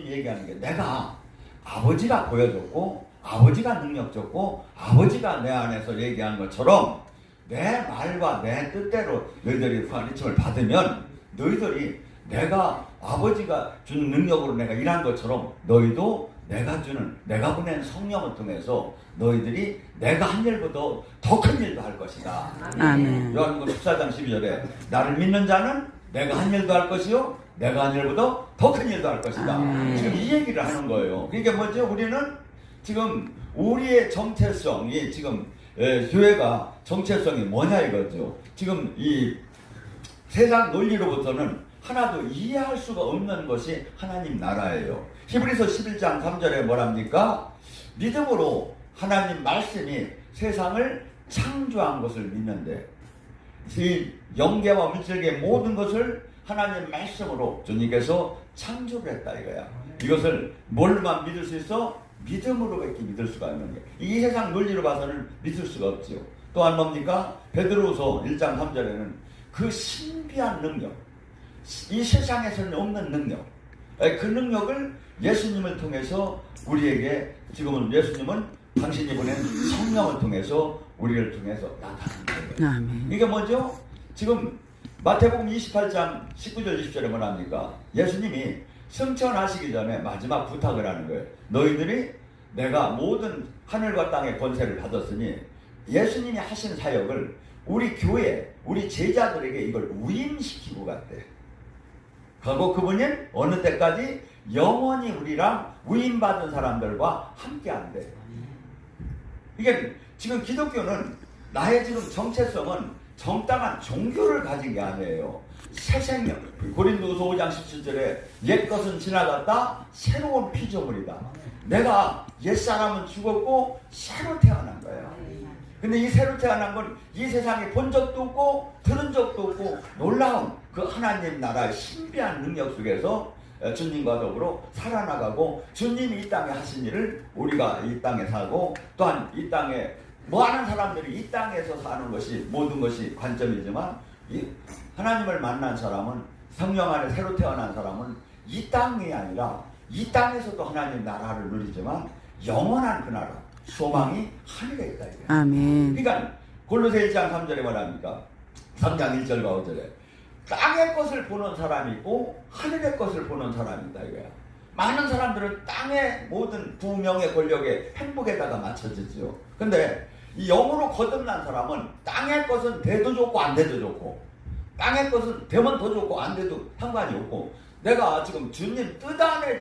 주님 얘기하는 게 내가 아버지가 보여줬고 아버지가 능력줬고 아버지가 내 안에서 얘기하는 것처럼 내 말과 내 뜻대로 너희들이 후한리침을 받으면 너희들이 내가 아버지가 주는 능력으로 내가 일한 것처럼 너희도 내가 주는 내가 보낸 성령을 통해서 너희들이 내가 한 일보다 더 큰 일도 할 것이다. 아멘. 요한복음 14장 12절에 나를 믿는 자는 내가 한 일도 할 것이요 내가 한 일보다 더 큰 일도 할 것이다. 아멘. 지금 이 얘기를 하는 거예요. 그러니까 뭐죠? 우리는 지금 우리의 정체성이 지금 에, 교회가 정체성이 뭐냐 이거죠. 지금 이 세상 논리로부터는 하나도 이해할 수가 없는 것이 하나님 나라예요. 히브리서 11장 3절에 뭐랍니까? 믿음으로 하나님 말씀이 세상을 창조한 것을 믿는데 이 영계와 물질계 모든 것을 하나님 말씀으로 주님께서 창조를 했다 이거야. 이것을 뭘로만 믿을 수 있어? 믿음으로밖에 믿을 수가 있는 게. 이 세상 논리로 봐서는 믿을 수가 없지요. 또한 뭡니까? 베드로후서 1장 3절에는 그 신비한 능력, 이 세상에서는 없는 능력, 에, 그 능력을 예수님을 통해서 우리에게 지금은 예수님은 당신이 보낸 성령을 통해서 우리를 통해서 나타난 거예요. 아멘. 이게 뭐죠? 지금 마태복음 28장 19절 20절에 뭐랍니까? 예수님이 승천하시기 전에 마지막 부탁을 하는 거예요. 너희들이 내가 모든 하늘과 땅의 권세를 받았으니 예수님이 하신 사역을 우리 교회, 우리 제자들에게 이걸 위임시키고 갔대. 그리고 그분이 어느 때까지 영원히 우리랑 위임받은 사람들과 함께 한대. 이게 지금 기독교는 나의 지금 정체성은 정당한 종교를 가진 게 아니에요. 새 생명. 고린도서 5장 17절에 옛 것은 지나갔다 새로운 피조물이다. 내가 옛 사람은 죽었고 새로 태어난 거예요. 근데 이 새로 태어난 건 이 세상에 본 적도 없고 들은 적도 없고 놀라운 그 하나님 나라의 신비한 능력 속에서 어, 주님과 더불어 살아나가고 주님이 이 땅에 하신 일을 우리가 이 땅에 살고 또한 이 땅에 많은 사람들이 이 땅에서 사는 것이 모든 것이 관점이지만 이 하나님을 만난 사람은 성령 안에 새로 태어난 사람은 이 땅이 아니라 이 땅에서도 하나님 나라를 누리지만 영원한 그 나라 소망이 하늘에 있다 이거야. 아멘. 그러니까 골로새 1장 3절에 뭐랍니까? 3장 1절과 5절에 땅의 것을 보는 사람이 있고 하늘의 것을 보는 사람이 있다 이거야. 많은 사람들은 땅의 모든 부명의 권력의 행복에다가 맞춰지죠. 근데 이 영으로 거듭난 사람은 땅의 것은 돼도 좋고 안 돼도 좋고 땅의 것은 되면 더 좋고 안 돼도 상관이 없고 내가 지금 주님 뜻 안에